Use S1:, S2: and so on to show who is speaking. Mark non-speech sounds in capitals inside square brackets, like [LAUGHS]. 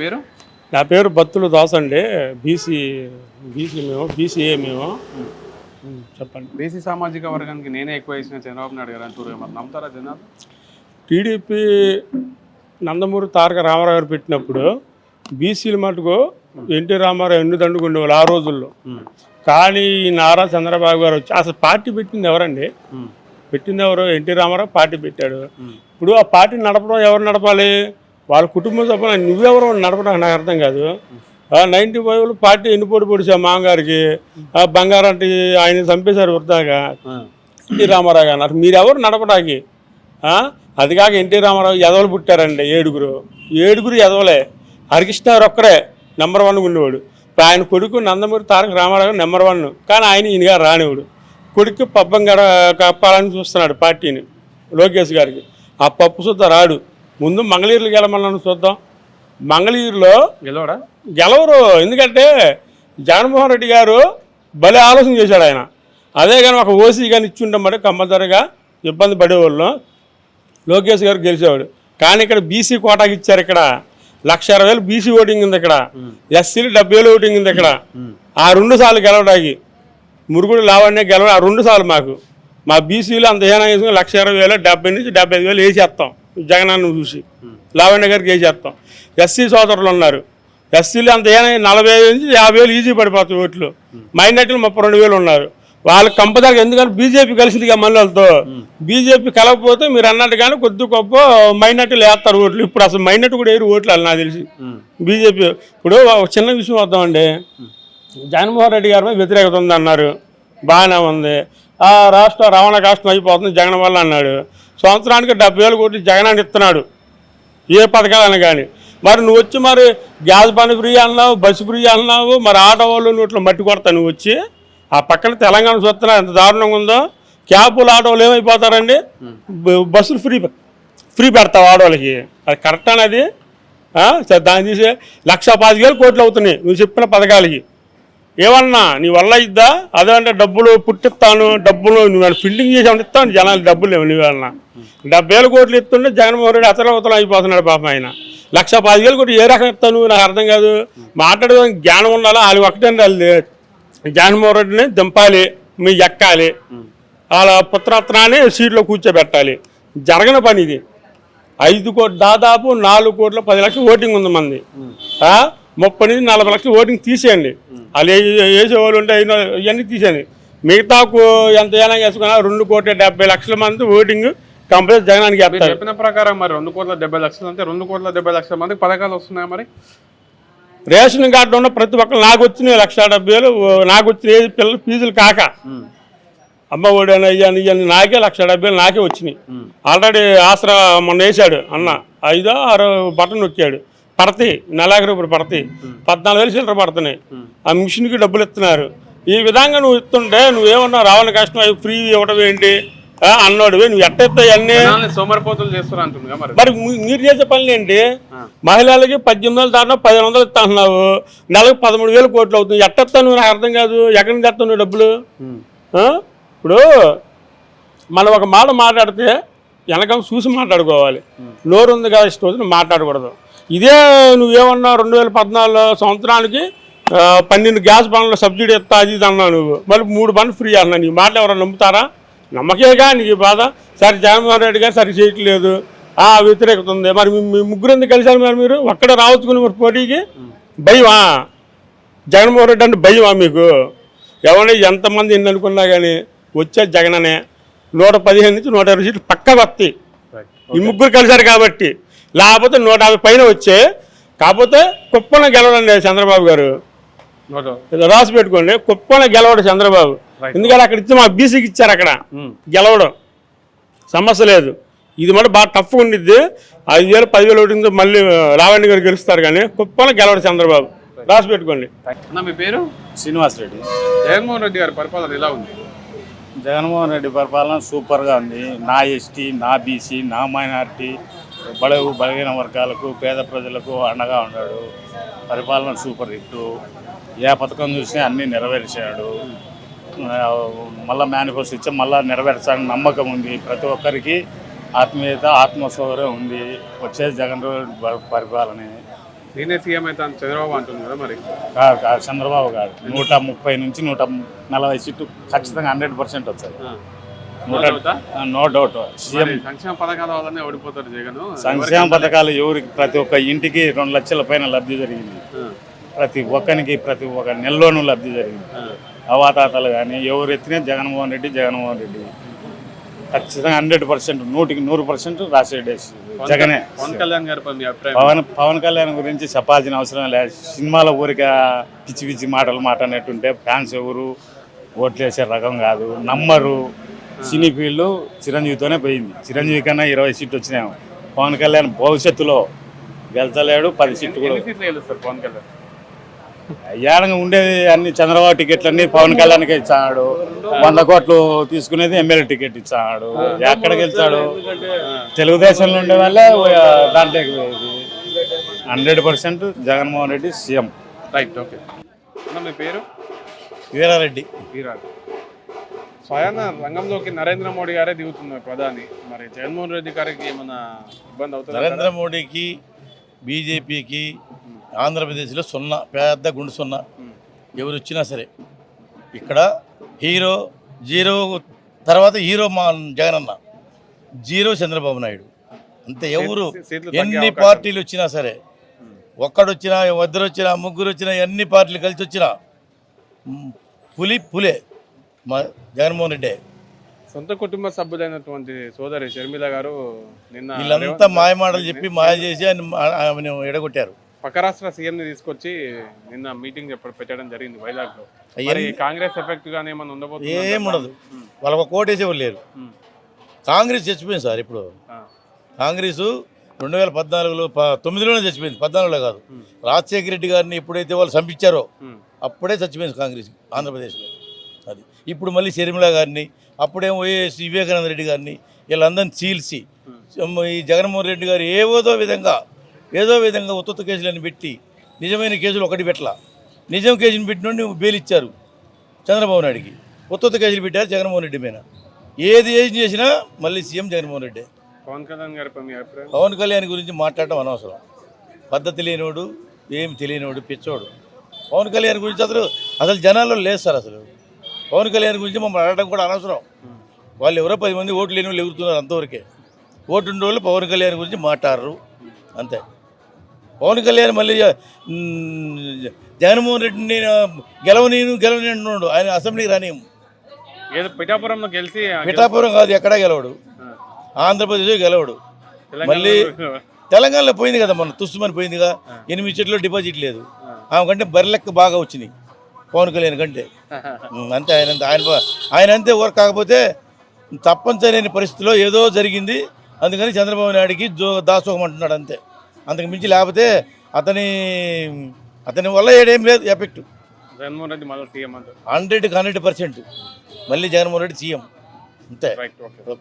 S1: పేరు?
S2: నా పేరు బత్తులు దాస్ అండి. బీసీ బీసీ మేము బీసీఏ మేము. ఉమ్, చెప్పండి.
S1: బీసీ సామాజిక వర్గానికి నేనే ఎక్కువ వేసిన చంద్రబాబు నాయుడు గారు అంటారు మరి. నమ్ముతారా జనాలు?
S2: టీడీపీ నందమూరి తారక రామారావు గారు పెట్టినప్పుడు బీసీల మటుకు ఎన్టీ రామారావు ఎన్ని దండుకుండేవాళ్ళు ఆ రోజుల్లో. కానీ నారా చంద్రబాబు గారు వచ్చి అసలు పార్టీ పెట్టింది ఎవరండి? పెట్టింది ఎవరు? ఎన్టీ రామారావు పార్టీ పెట్టాడు. ఇప్పుడు ఆ పార్టీ నడపడం ఎవరు నడపాలి? వాళ్ళ కుటుంబ సభ్యులు నువ్వెవరు నడపడానికి నాకు అర్థం కాదు. నైన్టీ ఫైవ్లో పార్టీ ఎన్నిపోటు పొడిచా మామగారికి? ఆ బంగారంటి ఆయన చంపేశారు వృద్ధాగా. ఎన్టీ రామారావు గారు అన్నారు మీరెవరు నడపడానికి? అది కాక ఎన్టీ రామారావు ఎదవలు పుట్టారండి ఏడుగురు. ఏడుగురు ఎదవలే హరికృష్ణ గారు ఒక్కరే నెంబర్ వన్ ఉండేవాడు ఆయన కొడుకు నందమూరి తారక రామారావు నెంబర్ వన్. కానీ ఆయన ఈయనగా రానివాడు. కొడుకు పబ్బం గడ కప్పాలని చూస్తున్నాడు పార్టీని లోకేష్ గారికి. ఆ పప్పు సుద్ద రాడు. ముందు మంగళీరులు గెలమన్నాను చూద్దాం. మంగళీరులో
S1: గెలవడా?
S2: గెలవరు. ఎందుకంటే జగన్మోహన్ రెడ్డి గారు భలే ఆలోచన చేశాడు ఆయన. అదే కానీ ఒక ఓసీ కానీ ఇచ్చిండమంటే కంపల్సరిగా ఇబ్బంది పడేవాళ్ళం. లోకేష్ గారు గెలిచేవాడు. కానీ ఇక్కడ బీసీ కోటాకి ఇచ్చారు ఇక్కడ. లక్ష ఇరవై వేలు బీసీ ఓటింగ్ ఉంది ఇక్కడ. ఎస్సీలు డెబ్బై వేలు ఓటింగ్ ఉంది ఇక్కడ. ఆ రెండు సార్లు గెలవడానికి. మురుగుడు లావణ్య గెలవ ఆ రెండు సార్లు మాకు. మా బీసీలు అంత ఏమైనా వేసుకుని లక్ష ఇరవై వేలు డెబ్బై నుంచి డెబ్బై ఐదు వేలు వేసేస్తాం. జగనన్న చూసి. లావణ్య గారికి వేసేస్తాం ఎస్సీ సోదరులు ఉన్నారు. ఎస్సీలు అంత ఏమైనా నలభై నుంచి యాభై వేలు ఈజీ పడిపోతాయి ఓట్లు. మైనార్టీలు ముప్పై రెండు వేలు ఉన్నారు. వాళ్ళకి కంపల్సరీ ఎందుకంటే బీజేపీ కలిసింది కదా మళ్ళీ వాళ్ళతో బీజేపీ కలగకపోతే మీరు అన్నట్టుగానే కొద్ది గొప్ప మైనార్టీలు వేస్తారు ఓట్లు. ఇప్పుడు అసలు మైనార్టీ కూడా వేరు ఓట్లు వాళ్ళు నాకు తెలిసి. బీజేపీ ఇప్పుడు ఒక చిన్న విషయం వద్దామండి. జగన్మోహన్ రెడ్డి గారి మీద వ్యతిరేకత ఉంది అన్నారు బాగానే ఉంది. ఆ రాష్ట్ర రవాణా కష్టం అయిపోతుంది జగన్ వల్ల అన్నాడు. సంవత్సరానికి డెబ్బై వేలు కోట్లు జగనాన్ని ఇస్తున్నాడు ఏ పథకాలని కానీ మరి నువ్వు వచ్చి మరి గ్యాస్ పని ఫ్రీ అన్నావు బస్సు ఫ్రీ అన్నావు మరి ఆటో వాళ్ళు నోట్లో మట్టి కొడతా నువ్వు వచ్చి. ఆ పక్కన తెలంగాణ చూస్తున్నా ఎంత దారుణంగా ఉందో. క్యాబులు ఆటోలు ఏమైపోతారండి? బస్సులు ఫ్రీ ఫ్రీ పెడతావు ఆడవాళ్ళకి అది కరెక్ట్ అనేది ఆ? సరే, దాన్ని తీసి లక్ష పది వేలు కోట్లు అవుతున్నాయి. నువ్వు చెప్పిన పథకాలకి. ఏమన్నా నీ వల్ల ఇద్దా అదే అంటే డబ్బులు పుట్టిస్తాను డబ్బులు నువ్వు ఫిల్డింగ్ చేసి ఏమన్నా ఇస్తాను జనాలు డబ్బులు లేవు నువ్వన్నా డెబ్బై వేల కోట్లు ఇస్తుంటే జగన్మోహన్ రెడ్డి అతలవతలం అయిపోతున్నాడు పాపం ఆయన. లక్ష పది వేలు కోట్లు ఏ రకం ఇస్తాను నాకు అర్థం కాదు. మాట్లాడడానికి జ్ఞానం ఉండాలా? వాళ్ళు ఒకటే వాళ్ళు జగన్మోహన్ రెడ్డిని దింపాలి మీ ఎక్కాలి. వాళ్ళ పుత్రత్నాన్ని సీట్లో కూర్చోబెట్టాలి. జరగని పని ఇది. ఐదు కోట్ దాదాపు నాలుగు కోట్ల పది లక్షలు ఓటింగ్ ఉంది మంది. ముప్పై నుంచి నలభై లక్షలు ఓటింగ్ తీసేయండి. వాళ్ళు వేసేవాళ్ళు ఉంటే ఇవన్నీ తీసేయండి. మిగతా ఎంత ఏమైనా వేసుకున్నా రెండు కోట్ల డెబ్బై లక్షల మంది ఓటింగ్ కంప్లీట్ జగనానికి
S1: చెప్పిన ప్రకారం మరి రెండు కోట్ల డెబ్బై లక్షలు అంటే రెండు కోట్ల డెబ్బై లక్షల మందికి పథకాలు వస్తున్నాయా మరి?
S2: రేషన్ కార్డు ఉన్న ప్రతి ఒక్కరు నాకు వచ్చినాయి లక్ష డెబ్బై వేలు నాకు వచ్చిన ఏది పిల్లల ఫీజులు కాక. అమ్మ అని అయ్యాను ఇవన్నీ నాకే లక్ష డెబ్బై వేలు నాకే వచ్చినాయి. ఆల్రెడీ ఆసరా మొన్న వేసాడు అన్న ఐదో ఆరో బటన్ నొక్కాడు. పడతాయి నెలాఖరు రూపాయలు పడతాయి. పద్నాలుగు వేలు చిల్లర పడుతున్నాయి. ఆ మిషన్కి డబ్బులు ఇస్తున్నారు. ఈ విధంగా నువ్వు ఇస్తుంటే నువ్వేమన్నా రావని కష్టం అవి ఫ్రీ ఇవ్వడం ఏంటి? ఆ, అన్నోడివి నువ్వు ఎట్టెత్తాయి అన్నీ
S1: సోమరిపోతులు చేస్తున్నారు మరి.
S2: మరి చేసే పనులు ఏంటి? మహిళలకి పద్దెనిమిది వందలు దాటినా పదిహేను వందలు ఇస్తా అంటున్నావు నెలకు పదమూడు వేలు కోట్లు అవుతుంది. ఎట్టెత్తా నువ్వు? నాకు అర్థం కాదు. ఎక్కడి నుంచి తెస్తావు నువ్వు డబ్బులు? ఇప్పుడు మనం ఒక మాట మాట్లాడితే వెనక చూసి మాట్లాడుకోవాలి. నోరు ఉంది కదా ఇష్టం మాట్లాడకూడదు. ఇదే నువ్వేమన్నా రెండు వేల పద్నాలుగు సంవత్సరానికి పన్నెండు గ్యాస్ బండ్ల సబ్సిడీ ఇస్తా అది ఇది అన్నావు నువ్వు. మరి మూడు బండ్లు ఫ్రీ అన్నా నీ మాటలు ఎవరైనా నమ్ముతారా? నమ్మకేగా నీకు బాధ. సరే జగన్మోహన్ రెడ్డి గారు సరి చేయట్లేదు. ఆ వ్యతిరేకత ఉంది. మరి మీ- మీ ముగ్గురు ఎందుకు కలిశారు మరి మీరు? ఒక్కడే రావచ్చుకుని మరి పోటీకి? భయమా? జగన్మోహన్ రెడ్డి అంటే భయమా మీకు? ఎవరైనా ఎంతమంది ఎన్ని అనుకున్నా కానీ వచ్చే జగననే నూట పదిహేను నుంచి నూట ఇరవై సీట్లు పక్క వస్తాయి. ఈ ముగ్గురు కలిశారు కాబట్టి. లేకపోతే నూట యాభై పైన వచ్చే కాకపోతే కుప్పన గెలవడండి చంద్రబాబు గారు. రాసి పెట్టుకోండి కుప్పన గెలవడు చంద్రబాబు. ఎందుకంటే అక్కడ ఇచ్చి మా బీసీకి ఇచ్చారు అక్కడ. గెలవడం. సమస్య లేదు. ఇది మళ్ళీ బాగా టఫ్ ఉండిద్ది. ఐదు వేలు పదివేలు ఒకటి మళ్ళీ రావణ్య గారు గెలుస్తారు కానీ కుప్పన గెలవడు చంద్రబాబు. రాసి పెట్టుకోండి.
S1: అన్న మీ పేరు?
S3: శ్రీనివాస్ రెడ్డి
S1: జగన్మోహన్ రెడ్డి గారి పరిపాలన ఎలా ఉంది?
S3: జగన్మోహన్ రెడ్డి పరిపాలన సూపర్గా ఉంది. నా ఎస్టీ నా బీసీ నా మైనారిటీ బడుగు బలహీన వర్గాలకు పేద ప్రజలకు అండగా ఉన్నాడు. పరిపాలన సూపర్ హిట్. ఏ పథకం చూసినా అన్నీ నెరవేర్చాడు. మళ్ళా మేనిఫెస్టో ఇచ్చి మళ్ళా నెరవేర్చాలని నమ్మకం ఉంది. ప్రతి ఒక్కరికి ఆత్మీయత ఆత్మసౌర్యం ఉంది. వచ్చేది జగన్ పరిపాలనే.
S1: నేనే సీఎం అయితే చంద్రబాబు అంటుంది కదా మరి.
S3: కాదు కాదు చంద్రబాబు గారు నూట ముప్పై నుంచి నూట నలభై సీట్లు ఖచ్చితంగా హండ్రెడ్ పర్సెంట్
S1: అవుతా?
S3: No doubt. సీఎం
S1: సంక్షేమ పథకాల వల్లనే ఓడిపోతారు జగన్.
S3: సంక్షేమ పథకాలు ఎవరికి? ప్రతి ఒక్క ఇంటికి రెండు లక్షల పైన లబ్ధి జరిగింది. ప్రతి ఒక్కరికి ప్రతి ఒక్క నెలలోనూ లబ్ధి జరిగింది. అవాతాతలు కానీ ఎవరు ఎత్తినా జగన్మోహన్ రెడ్డి జగన్మోహన్ రెడ్డి. ఖచ్చితంగా హండ్రెడ్ పర్సెంట్ నూటికి నూరు పర్సెంట్ రాజశేఖర్ జగనే.
S1: పవన్ కళ్యాణ్ గారి
S3: పవన్ పవన్ కళ్యాణ్ గురించి చెప్పాల్సిన అవసరం లేదు సినిమాల ఊరిక పిచ్చి పిచ్చి మాటలు మాట్లాడినట్టుంటే ఫ్యాన్స్ ఎవరు ఓట్లు వేసే రకం కాదు. నమ్మరు సినీ ఫీల్డ్ చిరంజీవితోనే పోయింది. చిరంజీవి కన్నా ఇరవై సీట్లు వచ్చినాయి. పవన్ కళ్యాణ్ భవిష్యత్తులో గెలిచలేడు పది సీట్లు కూడా
S1: పవన్ కళ్యాణ్?
S3: అయ్యాడంగా ఉండేది అన్ని చంద్రబాబు టికెట్లన్నీ పవన్ కళ్యాణ్కి ఇచ్చాడు. వంద కోట్లు తీసుకునేది ఎమ్మెల్యే టికెట్ ఇచ్చాడు. ఎక్కడ గెలిచాడు తెలుగుదేశంలో ఉండే వాళ్ళే దాంట్లోకి hundred percent Jaganmohan Reddy CM.
S1: Right okay. మీ పేరు?
S3: వీరారెడ్డి.
S1: వీరాడు స్వయాన రంగంలోకి నరేంద్ర మోడీ గారే దిగుతున్నారు ప్రధాని. మరి జగన్మోహన్ రెడ్డి గారికి ఏమైనా ఇబ్బంది అవుతుంది
S4: నరేంద్ర మోడీకి బీజేపీకి ఆంధ్రప్రదేశ్లో సున్నా పెద్ద గుండు సున్నా. ఎవరు వచ్చినా సరే ఇక్కడ హీరో జీరో తర్వాత హీరో మా జగనన్న జీరో చంద్రబాబు నాయుడు. అంతే ఎవరు ఎన్ని. పార్టీలు వచ్చినా సరే ఒక్కడొచ్చినా ఇద్దరు వచ్చినా ముగ్గురు వచ్చినా ఎన్ని పార్టీలు కలిసి వచ్చినా పులి పులే. మా జగన్మోహన్ రెడ్డి.
S1: సొంత కుటుంబ సభ్యులైనటువంటి సోదరి షర్మిల గారు నిన్న
S4: వీళ్ళంతా మాయ మాటలు చెప్పి మాయ చేసి ఆయన ఎడగొట్టారు.
S1: పక్క రాష్ట్ర సీఎం ని తీసుకొచ్చి నిన్న మీటింగ్ పెట్టడం జరిగింది వైజాగ్లో మరి కాంగ్రెస్ ఎఫెక్ట్ గానీ ఏమైనా ఉండబోతుంది?
S4: ఏముండదు వాళ్ళకు ఒక కోటేసేవాళ్ళు లేరు. కాంగ్రెస్ చచ్చిపోయింది సార్ ఇప్పుడు. కాంగ్రెస్ రెండు వేల పద్నాలుగులో తొమ్మిదిలోనే చచ్చిపోయింది. పద్నాలుగులో కాదు. రాజశేఖర రెడ్డి గారిని ఎప్పుడైతే వాళ్ళు చంపించారో అప్పుడే చచ్చిపోయింది కాంగ్రెస్ ఆంధ్రప్రదేశ్లో. అది. ఇప్పుడు మళ్ళీ షర్మిల గారిని అప్పుడేమో వైఎస్ వివేకానంద రెడ్డి గారిని వీళ్ళందరినీ చీల్చి ఈ జగన్మోహన్ రెడ్డి గారు ఏదో విధంగా ఏదో విధంగా ఉత్తత్త కేసులను పెట్టి నిజమైన కేసులు ఒకటి పెట్టలా. నిజం కేసుని పెట్టినోడిని బెయిల్ ఇచ్చారు చంద్రబాబు నాయుడికి. ఉత్తత్త కేసులు పెట్టారు జగన్మోహన్ రెడ్డి మీద. ఏది ఏది చేసినా మళ్ళీ సీఎం జగన్మోహన్ రెడ్డి.
S1: పవన్ కళ్యాణ్ అభిప్రాయం?
S4: పవన్ కళ్యాణ్ గురించి మాట్లాడటం అనవసరం. పద్ధతి లేనివాడు ఏం తెలియనివాడు పిచ్చోడు. పవన్ కళ్యాణ్ గురించి అసలు అసలు జనాల్లో లేదు సార్ అసలు. పవన్ కళ్యాణ్ గురించి మమ్మల్ని అడగడం కూడా అనవసరం. వాళ్ళు ఎవరో పది మంది ఓట్లు లేని వాళ్ళు ఎగురుతున్నారు అంతవరకే. ఓటు ఉండే వాళ్ళు పవన్ కళ్యాణ్ గురించి మాట్లాడరు. అంతే. పవన్ కళ్యాణ్ మళ్ళీ జగన్మోహన్ రెడ్డిని గెలవనీను గెలవని అంటున్నాడు. ఆయన అసెంబ్లీకి రానియం
S1: ఏదో పిఠాపురంలో గెలిచి
S4: పిఠాపురం కాదు ఎక్కడా గెలవడు. ఆంధ్రప్రదేశ్ గెలవడు. మళ్ళీ- తెలంగాణలో పోయింది కదా మన తుస్సుమని పోయిందిగా. ఎనిమిది చెట్లు డిపాజిట్ లేదు. ఆమె కంటే బర్రెలెక్క బాగా వచ్చినాయి. పవన్ కళ్యాణ్ కంటే. [LAUGHS] అంతే ఆయన ఆయన ఆయన అంతే వర్క్ కాకపోతే తప్పనిసరి పరిస్థితిలో ఏదో జరిగింది. అందుకని చంద్రబాబు నాయుడికి జో దాసోహం అంటున్నాడు అంతే. అంతకు మించి లేకపోతే అతని అతని వల్ల ఏడేం లేదు ఎఫెక్ట్.
S1: జగన్మోహన్ రెడ్డి మళ్ళీ సీఎం
S4: హండ్రెడ్కి హండ్రెడ్ పర్సెంట్. మళ్ళీ జగన్మోహన్ రెడ్డి సీఎం. అంతే.